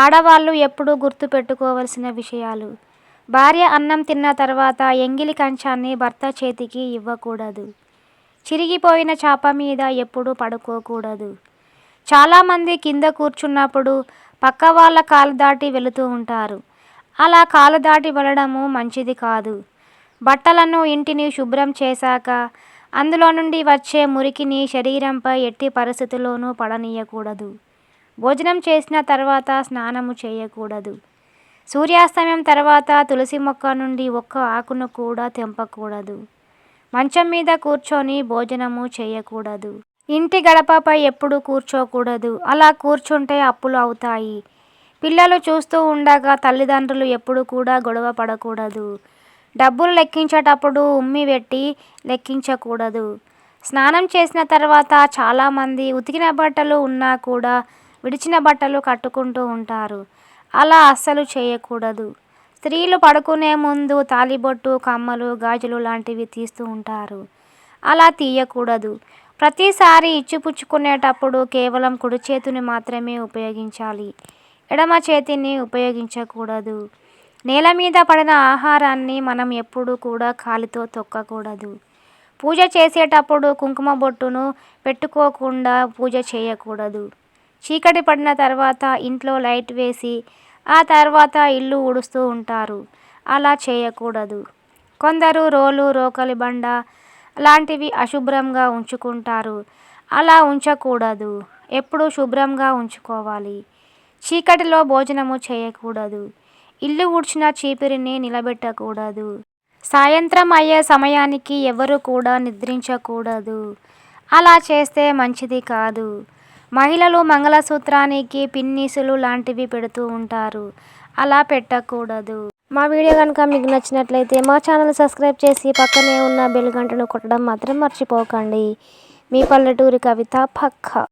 ఆడవాళ్ళు ఎప్పుడూ గుర్తుపెట్టుకోవలసిన విషయాలు. భార్య అన్నం తిన్న తర్వాత ఎంగిలి కంచాన్ని భర్త చేతికి ఇవ్వకూడదు. చిరిగిపోయిన చాప మీద ఎప్పుడూ పడుకోకూడదు. చాలామంది కింద కూర్చున్నప్పుడు పక్క వాళ్ళ కాలు దాటి వెళుతూ ఉంటారు. అలా కాలు దాటి వెళ్ళడము మంచిది కాదు. బట్టలను ఇంటిని శుభ్రం చేశాక అందులో నుండి వచ్చే మురికిని శరీరంపై ఎట్టి పరిస్థితుల్లోనూ పడనీయకూడదు. భోజనం చేసిన తర్వాత స్నానము చేయకూడదు. సూర్యాస్తమయం తర్వాత తులసి మొక్క నుండి ఒక్క ఆకును కూడా తెంపకూడదు. మంచం మీద కూర్చొని భోజనము చేయకూడదు. ఇంటి గడపపై ఎప్పుడు కూర్చోకూడదు. అలా కూర్చుంటే అప్పులు అవుతాయి. పిల్లలు చూస్తూ ఉండగా తల్లిదండ్రులు ఎప్పుడు కూడా గొడవ పడకూడదు. డబ్బులు లెక్కించేటప్పుడు ఉమ్మి పెట్టి లెక్కించకూడదు. స్నానం చేసిన తర్వాత చాలామంది ఉతికిన బట్టలు ఉన్నా కూడా విడిచిన బట్టలు కట్టుకుంటూ ఉంటారు. అలా అస్సలు చేయకూడదు. స్త్రీలు పడుకునే ముందు తాలిబొట్టు కమ్మలు గాజులు లాంటివి తీస్తూ ఉంటారు. అలా తీయకూడదు. ప్రతిసారి ఇచ్చిపుచ్చుకునేటప్పుడు కేవలం కుడి చేతిని మాత్రమే ఉపయోగించాలి. ఎడమ చేతిని ఉపయోగించకూడదు. నేల మీద పడిన ఆహారాన్ని మనం ఎప్పుడూ కూడా కాలితో తొక్కకూడదు. పూజ చేసేటప్పుడు కుంకుమ బొట్టును పెట్టుకోకుండా పూజ చేయకూడదు. చీకటి పడిన తర్వాత ఇంట్లో లైట్ వేసి ఆ తర్వాత ఇల్లు ఊడుస్తూ ఉంటారు. అలా చేయకూడదు. కొందరు రోలు రోకలి బండ లాంటివి అశుభ్రంగా ఉంచుకుంటారు. అలా ఉంచకూడదు. ఎప్పుడు శుభ్రంగా ఉంచుకోవాలి. చీకటిలో భోజనము చేయకూడదు. ఇల్లు ఊడ్చిన చీపిరిని నిలబెట్టకూడదు. సాయంత్రం అయ్యే సమయానికి ఎవరు కూడా నిద్రించకూడదు. అలా చేస్తే మంచిది కాదు. మహిళలు మంగళసూత్రానికి పిన్నీసులు లాంటివి పెడుతూ ఉంటారు. అలా పెట్టకూడదు. మా వీడియో కనుక మీకు నచ్చినట్లయితే మా ఛానల్ సబ్స్క్రైబ్ చేసి పక్కనే ఉన్న బెల్ గంటను కొట్టడం మాత్రం మర్చిపోకండి. మీ పల్లెటూరి కవిత పక్క.